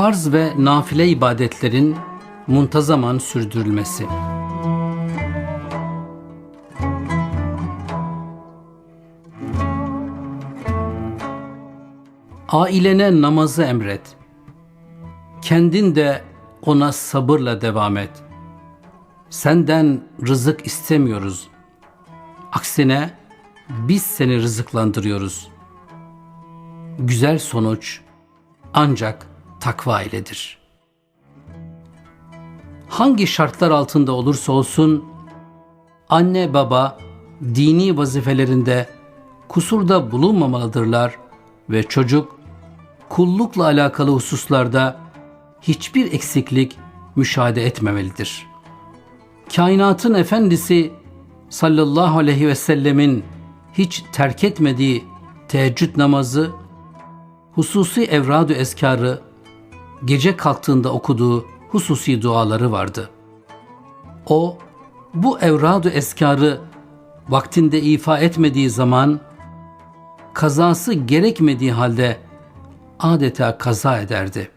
Farz ve nafile ibadetlerin muntazaman sürdürülmesi. Ailene namazı emret. Kendin de ona sabırla devam et. Senden rızık istemiyoruz. Aksine biz seni rızıklandırıyoruz. Güzel sonuç ancak takva iledir. Hangi şartlar altında olursa olsun anne baba dini vazifelerinde kusurda bulunmamalıdırlar ve çocuk kullukla alakalı hususlarda hiçbir eksiklik müşahede etmemelidir. Kainatın efendisi sallallahu aleyhi ve sellemin hiç terk etmediği teheccüd namazı, hususi evradu eskarı, gece kalktığında okuduğu hususi duaları vardı. O, bu evradu eskarı vaktinde ifa etmediği zaman, kazası gerekmediği halde adeta kaza ederdi.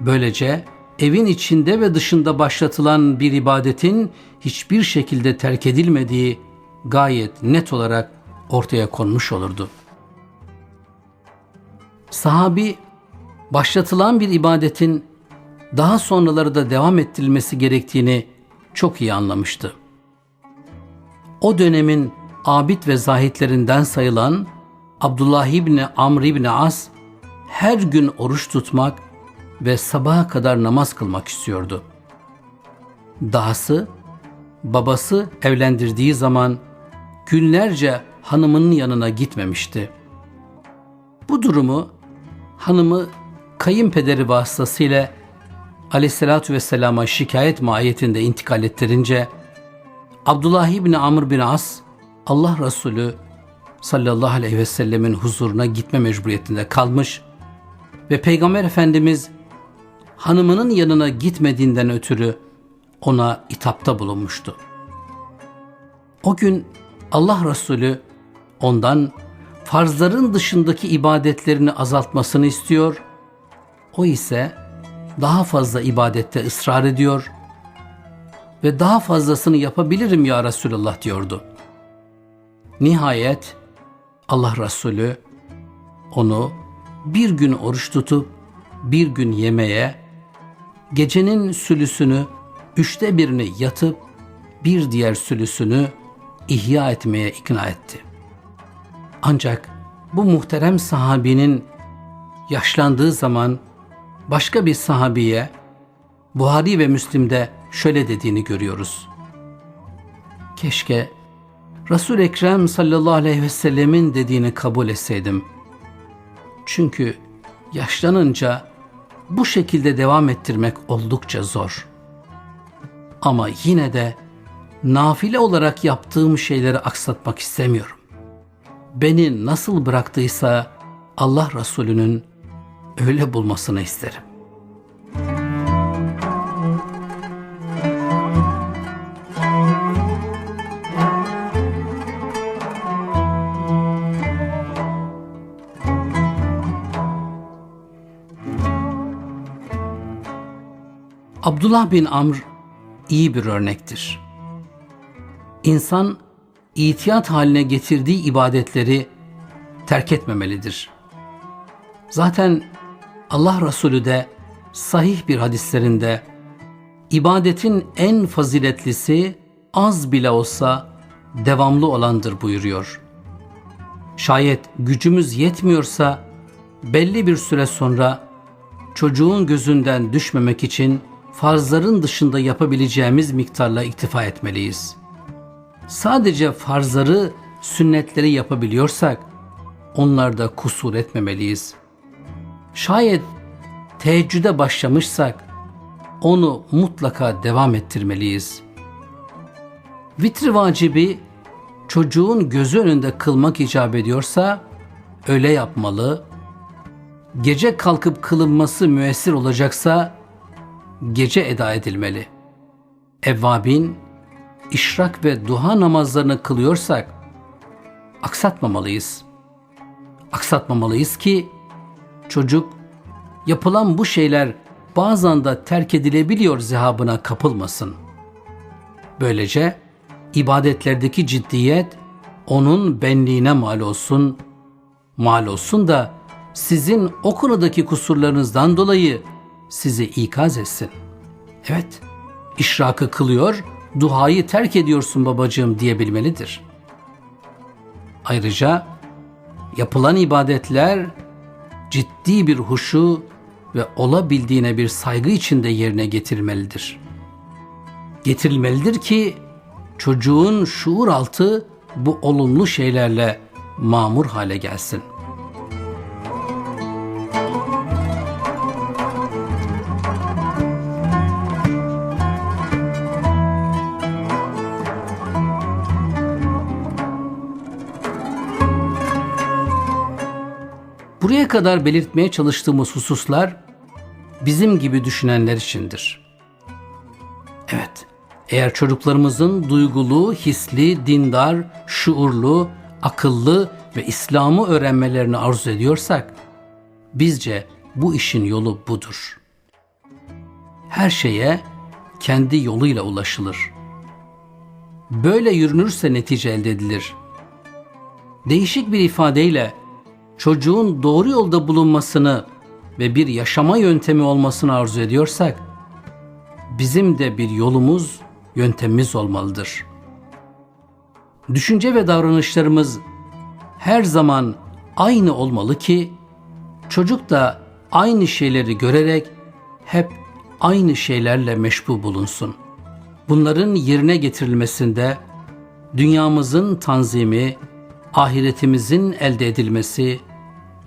Böylece evin içinde ve dışında başlatılan bir ibadetin hiçbir şekilde terk edilmediği gayet net olarak ortaya konmuş olurdu. Sahabi başlatılan bir ibadetin daha sonraları da devam ettirilmesi gerektiğini çok iyi anlamıştı. O dönemin abid ve zahitlerinden sayılan Abdullah İbni Amr İbni As her gün oruç tutmak ve sabaha kadar namaz kılmak istiyordu. Dahası babası evlendirdiği zaman günlerce hanımının yanına gitmemişti. Bu durumu hanımı kayınpederi vasıtasıyla aleyhissalatü vesselama şikayet mahiyetinde intikal ettirince Abdullah İbni Amr bin As Allah Resulü sallallahu aleyhi ve sellemin huzuruna gitme mecburiyetinde kalmış ve Peygamber Efendimiz hanımının yanına gitmediğinden ötürü ona itapta bulunmuştu. O gün Allah Resulü ondan farzların dışındaki ibadetlerini azaltmasını istiyor. O ise daha fazla ibadette ısrar ediyor ve daha fazlasını yapabilirim ya Resulullah diyordu. Nihayet Allah Resulü onu bir gün oruç tutup bir gün yemeye, gecenin sülüsünü üçte birini yatıp bir diğer sülüsünü ihya etmeye ikna etti. Ancak bu muhterem sahabinin yaşlandığı zaman başka bir sahabiye Buhari ve Müslim'de şöyle dediğini görüyoruz. Keşke Resul Ekrem sallallahu aleyhi ve sellemin dediğini kabul etseydim. Çünkü yaşlanınca bu şekilde devam ettirmek oldukça zor. Ama yine de nafile olarak yaptığım şeyleri aksatmak istemiyorum. Beni nasıl bıraktıysa Allah Resulü'nün öyle bulmasını isterim. Abdullah bin Amr iyi bir örnektir. İnsan itiyat haline getirdiği ibadetleri terk etmemelidir. Zaten Allah Resulü de sahih bir hadislerinde ibadetin en faziletlisi az bile olsa devamlı olandır buyuruyor. Şayet gücümüz yetmiyorsa belli bir süre sonra çocuğun gözünden düşmemek için farzların dışında yapabileceğimiz miktarla iktifa etmeliyiz. Sadece farzları, sünnetleri yapabiliyorsak onlarda kusur etmemeliyiz. Şayet teheccüde başlamışsak onu mutlaka devam ettirmeliyiz. Vitri vacibi çocuğun gözü önünde kılmak icap ediyorsa öyle yapmalı. Gece kalkıp kılınması müessir olacaksa gece eda edilmeli. Evvabin, işrak ve duha namazlarını kılıyorsak aksatmamalıyız. Aksatmamalıyız ki çocuk yapılan bu şeyler bazen de terk edilebiliyor zihabına kapılmasın. Böylece ibadetlerdeki ciddiyet onun benliğine mal olsun, mal olsun da sizin o konudaki kusurlarınızdan dolayı sizi ikaz etsin. Evet, işrakı kılıyor, duayı terk ediyorsun babacığım diyebilmelidir. Ayrıca yapılan ibadetler ciddi bir huşu ve olabildiğine bir saygı içinde yerine getirilmelidir. Getirilmelidir ki çocuğun şuur altı bu olumlu şeylerle mamur hale gelsin. Buraya kadar belirtmeye çalıştığımız hususlar bizim gibi düşünenler içindir. Evet, eğer çocuklarımızın duygulu, hisli, dindar, şuurlu, akıllı ve İslam'ı öğrenmelerini arzu ediyorsak, bizce bu işin yolu budur. Her şeye kendi yoluyla ulaşılır. Böyle yürünürse netice elde edilir. Değişik bir ifadeyle çocuğun doğru yolda bulunmasını ve bir yaşama yöntemi olmasını arzu ediyorsak, bizim de bir yolumuz, yöntemimiz olmalıdır. Düşünce ve davranışlarımız her zaman aynı olmalı ki çocuk da aynı şeyleri görerek hep aynı şeylerle meşbu bulunsun. Bunların yerine getirilmesinde dünyamızın tanzimi, ahiretimizin elde edilmesi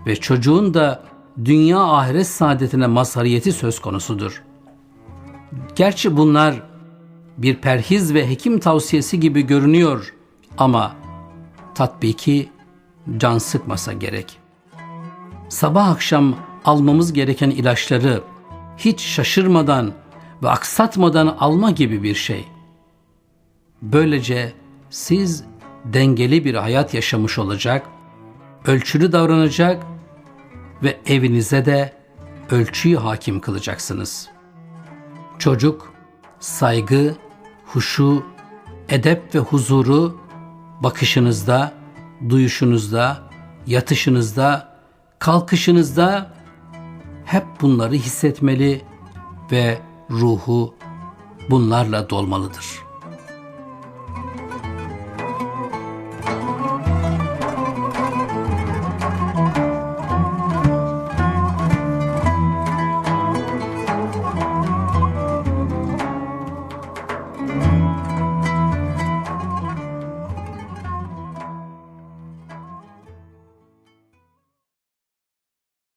ve çocuğun da dünya ahiret saadetine mazhariyeti söz konusudur. Gerçi bunlar bir perhiz ve hekim tavsiyesi gibi görünüyor ama tatbiki can sıkmasa gerek. Sabah akşam almamız gereken ilaçları hiç şaşırmadan ve aksatmadan alma gibi bir şey. Böylece siz dengeli bir hayat yaşamış olacak, ölçülü davranacak ve evinize de ölçüyü hakim kılacaksınız. Çocuk saygı, huşu, edep ve huzuru bakışınızda, duyuşunuzda, yatışınızda, kalkışınızda hep bunları hissetmeli ve ruhu bunlarla dolmalıdır.''